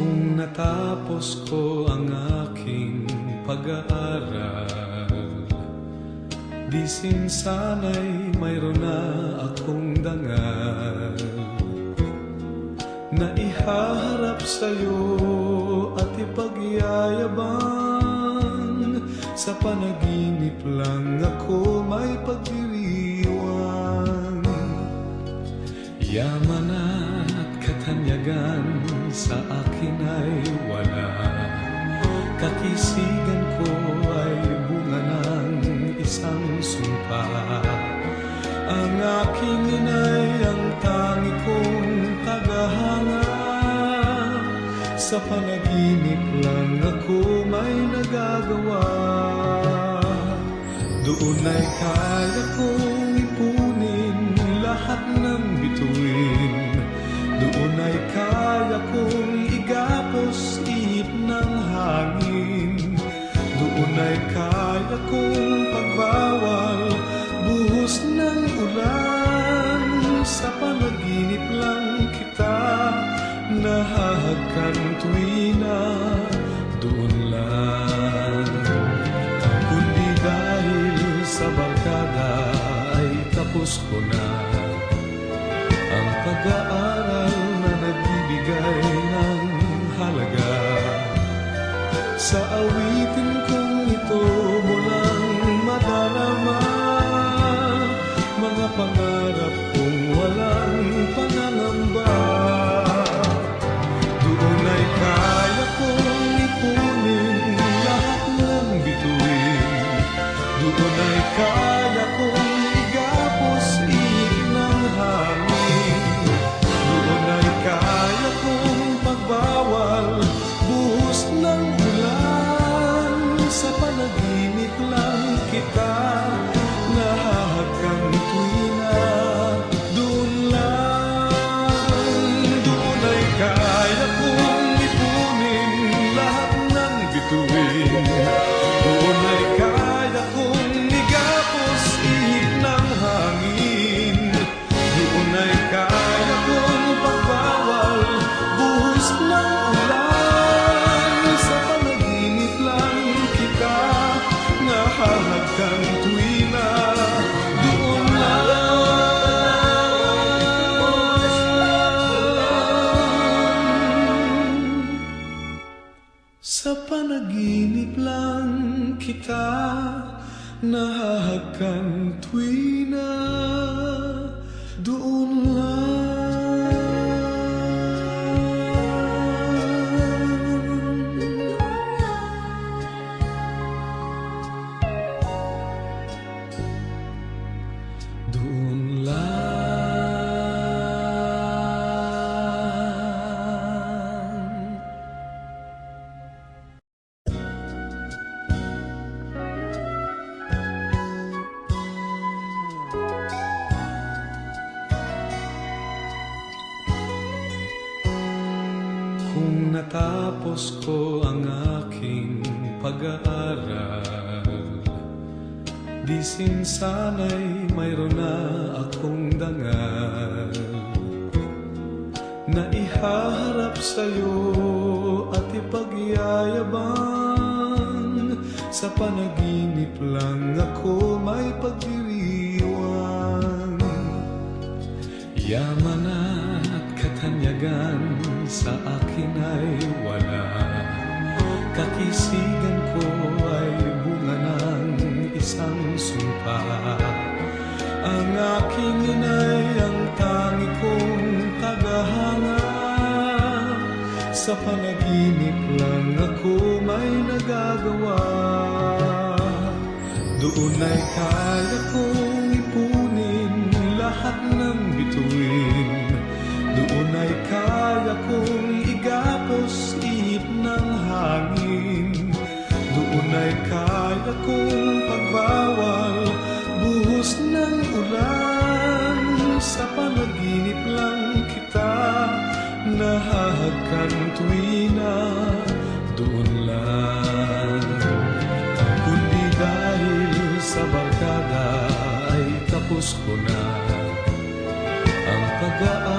Kung natapos ko ang aking pag-aaral Di sana'y mayroon na akong dangal. Na ihaharap sa'yo at ipagyayabang Sa panaginip lang ako may pagdiriwang Sa panaginip lang ako may nagagawa. Doon ay kaya kong ipunin lahat ng bituin. Doon ay kaya kong igapos ihip ng hangin. Doon ay kaya kong pagbawal buhos ng ulan nahahagkan tuwi na doon lang. Kundi dahil sa barkada tapos ko na Sa panaginip lang kita nahahagkan tuwi na doon lang natapos ko ang aking pag-aaral. Di sin sana'y mayroon na akong dangal. Na ihaharap sa'yo at ipagyayabang. Sa panaginip lang ako may pagdiriwang. Yaman at katanyagan sa akin ay wala. Kakisigan ko ay bunga ng isang sumpa Ang aking inay ang tangi kong tagahanga. Sa panaginip lang ako may nagagawa. Doon ay kaya kong ipunin lahat ng bituin. Doon ay kaya lang kita nahahagkan tuwi na doon lang. Kundi dahil sa barkada ay tapos ko na. Ang pag-aaral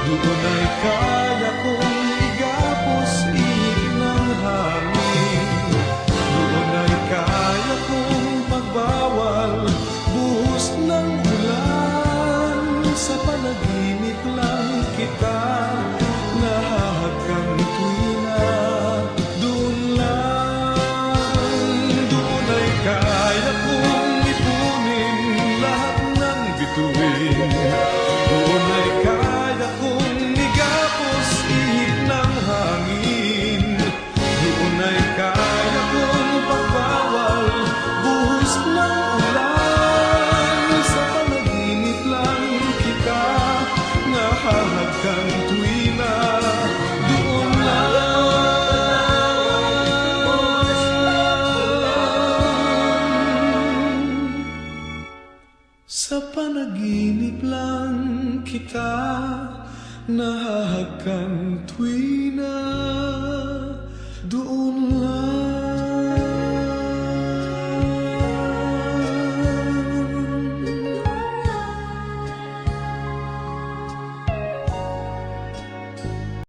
Doon ay kaya kong igapos iig ng hangin. Doon ay kaya kong magbawal buhos ng ulan sa Pagkatapos ng kita Nahahag kang tuwina Doon lang Sa panaginip kita Nahahag kang tuwina Doon